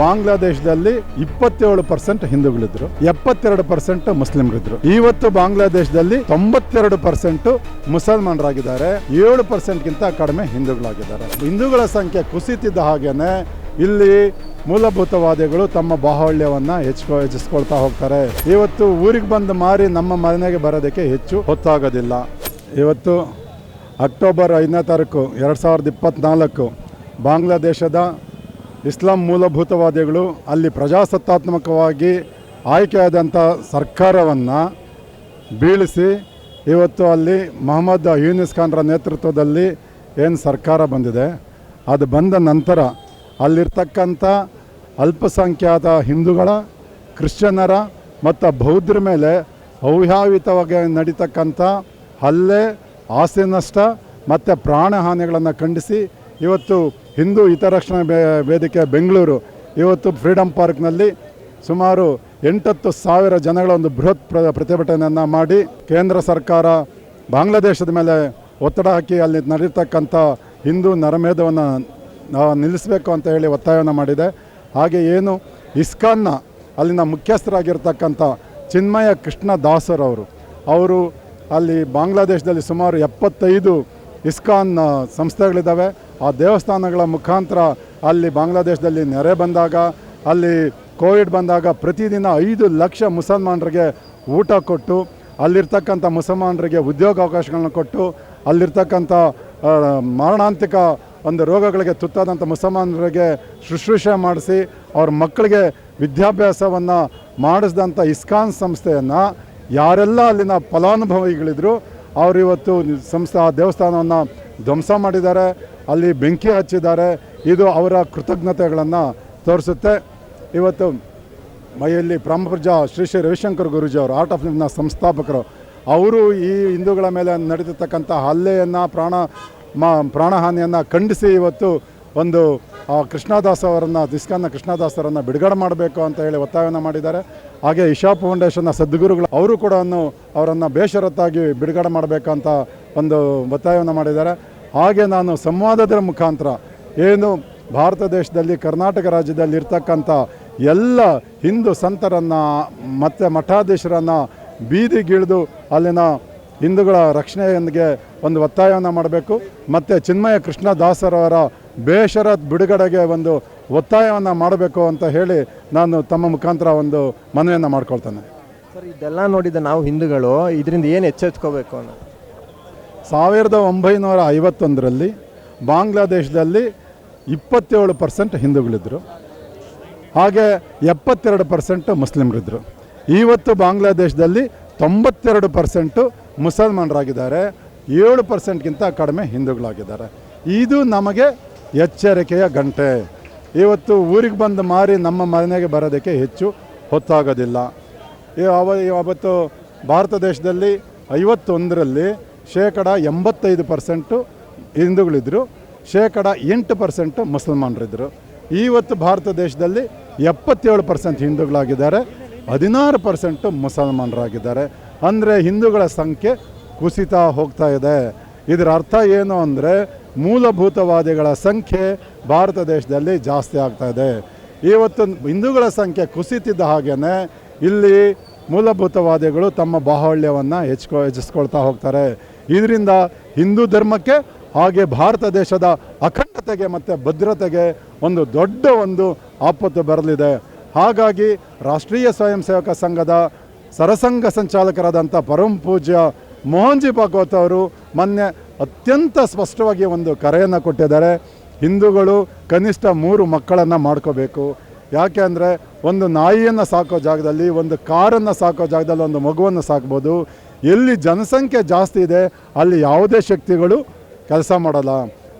ಬಾಂಗ್ಲಾದೇಶದಲ್ಲಿ ಇಪ್ಪತ್ತೇಳು ಪರ್ಸೆಂಟ್ ಹಿಂದೂಗಳಿದ್ರು, ಎಪ್ಪತ್ತೆರಡು ಪರ್ಸೆಂಟ್ ಮುಸ್ಲಿಮರಿದ್ರು. ಇವತ್ತು ಬಾಂಗ್ಲಾದೇಶದಲ್ಲಿ ತೊಂಬತ್ತೆರಡು ಪರ್ಸೆಂಟ್ ಮುಸಲ್ಮಾನರಾಗಿದ್ದಾರೆ, ಏಳು ಪರ್ಸೆಂಟ್ಗಿಂತ ಕಡಿಮೆ ಹಿಂದೂಗಳಾಗಿದ್ದಾರೆ. ಹಿಂದೂಗಳ ಸಂಖ್ಯೆ ಕುಸಿತಿದ್ದ ಹಾಗೇನೆ ಇಲ್ಲಿ ಮೂಲಭೂತವಾದಿಗಳು ತಮ್ಮ ಬಾಹುಳ್ಯವನ್ನ ಹೆಚ್ಚು ಹೆಚ್ಚಿಸ್ಕೊಳ್ತಾ ಹೋಗ್ತಾರೆ. ಇವತ್ತು ಊರಿಗೆ ಬಂದು ಮಾರಿ ನಮ್ಮ ಮನೆಗೆ ಬರೋದಕ್ಕೆ ಹೆಚ್ಚು ಹೊತ್ತಾಗೋದಿಲ್ಲ. ಇವತ್ತು ಅಕ್ಟೋಬರ್ ಐದನೇ ತಾರೀಕು, ಎರಡು ಸಾವಿರದ ಇಪ್ಪತ್ತ್ನಾಲ್ಕು ಬಾಂಗ್ಲಾದೇಶದ ಇಸ್ಲಾಂ ಮೂಲಭೂತವಾದಿಗಳು ಅಲ್ಲಿ ಪ್ರಜಾಸತ್ತಾತ್ಮಕವಾಗಿ ಆಯ್ಕೆಯಾದಂಥ ಸರ್ಕಾರವನ್ನು ಬೀಳಿಸಿ ಇವತ್ತು ಅಲ್ಲಿ ಮೊಹಮ್ಮದ್ ಯೂನಿಸ್ ಖಾನ್ರ ನೇತೃತ್ವದಲ್ಲಿ ಏನು ಸರ್ಕಾರ ಬಂದಿದೆ, ಅದು ಬಂದ ನಂತರ ಅಲ್ಲಿರ್ತಕ್ಕಂಥ ಅಲ್ಪಸಂಖ್ಯಾತ ಹಿಂದೂಗಳ, ಕ್ರಿಶ್ಚಿಯನ್ನರ ಮತ್ತು ಬೌದ್ಧರ ಮೇಲೆ ಅವ್ಯಾವಿತವಾಗಿ ನಡೀತಕ್ಕಂಥ ಹಲ್ಲೆ ಆಸ್ತಿ ನಷ್ಟ ಮತ್ತು ಪ್ರಾಣಹಾನಿಗಳನ್ನು ಖಂಡಿಸಿ ಇವತ್ತು ಹಿಂದೂ ಹಿತರಕ್ಷಣಾ ವೇದಿಕೆ ಬೆಂಗಳೂರು ಇವತ್ತು ಫ್ರೀಡಮ್ ಪಾರ್ಕ್ನಲ್ಲಿ ಸುಮಾರು ಎಂಟತ್ತು ಸಾವಿರ ಜನಗಳ ಒಂದು ಬೃಹತ್ ಪ್ರ, ಪ್ರತಿಭಟನೆಯನ್ನು ಮಾಡಿ ಕೇಂದ್ರ ಸರ್ಕಾರ ಬಾಂಗ್ಲಾದೇಶದ ಮೇಲೆ ಒತ್ತಡ ಹಾಕಿ ಅಲ್ಲಿ ನಡೀತಕ್ಕಂಥ ಹಿಂದೂ ನರಮೇಧವನ್ನು ನಿಲ್ಲಿಸಬೇಕು ಅಂತ ಹೇಳಿ ಒತ್ತಾಯವನ್ನು ಮಾಡಿದೆ. ಹಾಗೆ ಏನು ಇಸ್ಕಾನ್ನ ಅಲ್ಲಿನ ಮುಖ್ಯಸ್ಥರಾಗಿರ್ತಕ್ಕಂಥ ಚಿನ್ಮಯ ಕೃಷ್ಣ ದಾಸರವರು ಅವರು ಅಲ್ಲಿ ಬಾಂಗ್ಲಾದೇಶದಲ್ಲಿ ಸುಮಾರು ಎಪ್ಪತ್ತೈದು ಇಸ್ಕಾನ್ ಸಂಸ್ಥೆಗಳಿದ್ದಾವೆ. ಆ ದೇವಸ್ಥಾನಗಳ ಮುಖಾಂತರ ಅಲ್ಲಿ ಬಾಂಗ್ಲಾದೇಶದಲ್ಲಿ ನೆರೆ ಬಂದಾಗ, ಅಲ್ಲಿ ಕೋವಿಡ್ ಬಂದಾಗ ಪ್ರತಿದಿನ ಐದು ಲಕ್ಷ ಮುಸಲ್ಮಾನರಿಗೆ ಊಟ ಕೊಟ್ಟು, ಅಲ್ಲಿರ್ತಕ್ಕಂಥ ಮುಸಲ್ಮಾನರಿಗೆ ಉದ್ಯೋಗಾವಕಾಶಗಳನ್ನ ಕೊಟ್ಟು, ಅಲ್ಲಿರ್ತಕ್ಕಂಥ ಮಾರಣಾಂತಿಕ ಒಂದು ರೋಗಗಳಿಗೆ ತುತ್ತಾದಂಥ ಮುಸಲ್ಮಾನರಿಗೆ ಶುಶ್ರೂಷೆ ಮಾಡಿಸಿ, ಅವ್ರ ಮಕ್ಕಳಿಗೆ ವಿದ್ಯಾಭ್ಯಾಸವನ್ನು ಮಾಡಿಸಿದಂಥ ಇಸ್ಕಾನ್ ಸಂಸ್ಥೆಯನ್ನು ಯಾರೆಲ್ಲ ಅಲ್ಲಿನ ಫಲಾನುಭವಿಗಳಿದ್ರು ಅವರಿವತ್ತು ಸಂಸ್ಥೆ ಆ ದೇವಸ್ಥಾನವನ್ನು ಧ್ವಂಸ ಮಾಡಿದ್ದಾರೆ, ಅಲ್ಲಿ ಬೆಂಕಿ ಹಚ್ಚಿದ್ದಾರೆ. ಇದು ಅವರ ಕೃತಜ್ಞತೆಗಳನ್ನು ತೋರಿಸುತ್ತೆ. ಇವತ್ತು ಮೈಯಲ್ಲಿ ಬ್ರಹ್ಮಪೂಜ ಶ್ರೀ ಶ್ರೀ ರವಿಶಂಕರ್ ಗುರುಜಿ ಅವರು ಆರ್ಟ್ ಆಫ್ ಲಿವ್ನ ಸಂಸ್ಥಾಪಕರು, ಅವರು ಈ ಹಿಂದೂಗಳ ಮೇಲೆ ನಡೆದಿರ್ತಕ್ಕಂಥ ಹಲ್ಲೆಯನ್ನು, ಪ್ರಾಣ, ಮಾ, ಪ್ರಾಣಹಾನಿಯನ್ನು ಖಂಡಿಸಿ ಇವತ್ತು ಒಂದು ಕೃಷ್ಣದಾಸ್ ಅವರನ್ನು ಇಸ್ಕಾನ್ನ ಕೃಷ್ಣದಾಸರನ್ನು ಬಿಡುಗಡೆ ಮಾಡಬೇಕು ಅಂತ ಹೇಳಿ ಒತ್ತಾಯವನ್ನು ಮಾಡಿದ್ದಾರೆ. ಹಾಗೆ ಇಶಾ ಫೌಂಡೇಶನ್ನ ಸದ್ಗುರುಗಳು ಅವರು ಕೂಡ ಅವರನ್ನು ಬೇಷರತ್ತಾಗಿ ಬಿಡುಗಡೆ ಮಾಡಬೇಕಂತ ಒಂದು ಒತ್ತಾಯವನ್ನು ಮಾಡಿದ್ದಾರೆ. ಹಾಗೆ ನಾನು ಸಂವಾದದ ಮುಖಾಂತರ ಏನು ಭಾರತ ದೇಶದಲ್ಲಿ, ಕರ್ನಾಟಕ ರಾಜ್ಯದಲ್ಲಿ ಇರ್ತಕ್ಕಂಥ ಎಲ್ಲ ಹಿಂದೂ ಸಂತರನ್ನು ಮತ್ತು ಮಠಾಧೀಶರನ್ನು ಬೀದಿಗಿಳಿದು ಅಲ್ಲಿನ ಹಿಂದೂಗಳ ರಕ್ಷಣೆಯೊಂದಿಗೆ ಒಂದು ಒತ್ತಾಯವನ್ನು ಮಾಡಬೇಕು. ಮತ್ತು ಚಿನ್ಮಯ ಕೃಷ್ಣದಾಸರವರ ಬೇಷರತ್ ಬಿಡುಗಡೆಗೆ ಒಂದು ಒತ್ತಾಯವನ್ನು ಮಾಡಬೇಕು ಅಂತ ಹೇಳಿ ನಾನು ತಮ್ಮ ಮುಖಾಂತರ ಒಂದು ಮನವಿಯನ್ನು ಮಾಡ್ಕೊಳ್ತೇನೆ. ಸರ್ ಇದೆಲ್ಲ ನೋಡಿದ ನಾವು ಹಿಂದೂಗಳು ಇದರಿಂದ ಏನು ಎಚ್ಚೆತ್ಕೋಬೇಕು ಅನ್ನೋದು? ಸಾವಿರದ ಒಂಬೈನೂರ ಐವತ್ತೊಂದರಲ್ಲಿ ಬಾಂಗ್ಲಾದೇಶದಲ್ಲಿ ಇಪ್ಪತ್ತೇಳು ಪರ್ಸೆಂಟ್ ಹಿಂದೂಗಳಿದ್ದರು ಹಾಗೆ ಎಪ್ಪತ್ತೆರಡು ಪರ್ಸೆಂಟ್ ಮುಸ್ಲಿಮರಿದ್ದರು ಇವತ್ತು ಬಾಂಗ್ಲಾದೇಶದಲ್ಲಿ ತೊಂಬತ್ತೆರಡು ಪರ್ಸೆಂಟು ಮುಸಲ್ಮಾನರಾಗಿದ್ದಾರೆ, ಏಳು ಪರ್ಸೆಂಟ್ಗಿಂತ ಕಡಿಮೆ ಹಿಂದೂಗಳಾಗಿದ್ದಾರೆ. ಇದು ನಮಗೆ ಎಚ್ಚರಿಕೆಯ ಗಂಟೆ. ಇವತ್ತು ಊರಿಗೆ ಬಂದು ಮಾರಿ ನಮ್ಮ ಮನೆಗೆ ಬರೋದಕ್ಕೆ ಹೆಚ್ಚು ಹೊತ್ತಾಗೋದಿಲ್ಲ. ಅವ ಭಾರತ ದೇಶದಲ್ಲಿ ಐವತ್ತೊಂದರಲ್ಲಿ ಶೇಕಡ ಎಂಬತ್ತೈದು ಪರ್ಸೆಂಟು ಹಿಂದೂಗಳಿದ್ದರು ಶೇಕಡ ಎಂಟು ಪರ್ಸೆಂಟು ಮುಸಲ್ಮಾನರಿದ್ದರು ಇವತ್ತು ಭಾರತ ದೇಶದಲ್ಲಿ ಎಪ್ಪತ್ತೇಳು ಪರ್ಸೆಂಟ್ ಹಿಂದೂಗಳಾಗಿದ್ದಾರೆ, ಹದಿನಾರು ಪರ್ಸೆಂಟು ಮುಸಲ್ಮಾನರಾಗಿದ್ದಾರೆ. ಅಂದರೆ ಹಿಂದೂಗಳ ಸಂಖ್ಯೆ ಕುಸಿತಾ ಹೋಗ್ತಾ ಇದೆ. ಇದರ ಅರ್ಥ ಏನು ಅಂದರೆ ಮೂಲಭೂತವಾದಿಗಳ ಸಂಖ್ಯೆ ಭಾರತ ದೇಶದಲ್ಲಿ ಜಾಸ್ತಿ ಆಗ್ತಾ ಇದೆ. ಇವತ್ತು ಹಿಂದೂಗಳ ಸಂಖ್ಯೆ ಕುಸಿತಿದ್ದ ಹಾಗೇ ಇಲ್ಲಿ ಮೂಲಭೂತವಾದಿಗಳು ತಮ್ಮ ಬಾಹುಳ್ಯವನ್ನು ಹೆಚ್ಕೊ ಹೆಚ್ಚಿಸ್ಕೊಳ್ತಾ ಹೋಗ್ತಾರೆ. ಇದರಿಂದ ಹಿಂದೂ ಧರ್ಮಕ್ಕೆ ಹಾಗೆ ಭಾರತ ದೇಶದ ಅಖಂಡತೆಗೆ ಮತ್ತು ಭದ್ರತೆಗೆ ಒಂದು ದೊಡ್ಡ ಒಂದು ಆಪತ್ತು ಬರಲಿದೆ. ಹಾಗಾಗಿ ರಾಷ್ಟ್ರೀಯ ಸ್ವಯಂ ಸೇವಕ ಸಂಘದ ಸರಸಂಘ ಸಂಚಾಲಕರಾದಂಥ ಪರಮಪೂಜ್ಯ ಮೋಹನ್ಜಿ ಭಾಗವತ್ ಅವರು ಮೊನ್ನೆ ಅತ್ಯಂತ ಸ್ಪಷ್ಟವಾಗಿ ಒಂದು ಕರೆಯನ್ನು ಕೊಟ್ಟಿದ್ದಾರೆ. ಹಿಂದೂಗಳು ಕನಿಷ್ಠ ಮೂರು ಮಕ್ಕಳನ್ನು ಮಾಡ್ಕೋಬೇಕು. ಯಾಕೆ ಅಂದರೆ ಒಂದು ನಾಯಿಯನ್ನು ಸಾಕೋ ಜಾಗದಲ್ಲಿ, ಒಂದು ಕಾರನ್ನು ಸಾಕೋ ಜಾಗದಲ್ಲಿ ಒಂದು ಮಗುವನ್ನು ಸಾಕ್ಬೋದು. ಎಲ್ಲಿ ಜನಸಂಖ್ಯೆ ಜಾಸ್ತಿ ಇದೆ, ಅಲ್ಲಿ ಯಾವುದೇ ಶಕ್ತಿಗಳು ಕೆಲಸ ಮಾಡಲ್ಲ.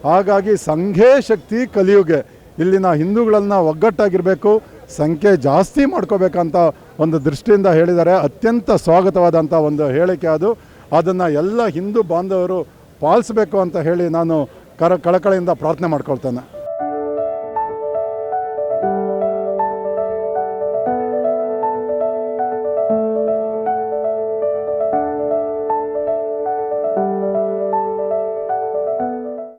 ಹಾಗಾಗಿ ಸಂಘೇ ಶಕ್ತಿ ಕಲಿಯುಗೆ. ಇಲ್ಲಿನ ಹಿಂದೂಗಳನ್ನು ಒಗ್ಗಟ್ಟಾಗಿರಬೇಕು. ಸಂಖ್ಯೆ ಜಾಸ್ತಿ ಮಾಡ್ಕೋಬೇಕಂತ ಒಂದು ದೃಷ್ಟಿಯಿಂದ ಹೇಳಿದ್ದಾರೆ ಅತ್ಯಂತ ಸ್ವಾಗತವಾದಂಥ ಒಂದು ಹೇಳಿಕೆ ಅದು. ಅದನ್ನು ಎಲ್ಲ ಹಿಂದೂ ಬಾಂಧವರು ಪಾಲಿಸಬೇಕು ಅಂತ ಹೇಳಿ ನಾನು ಕರ, ಕಳಕಳಿಯಿಂದ ಪ್ರಾರ್ಥನೆ ಮಾಡ್ಕೊಳ್ತೇನೆ.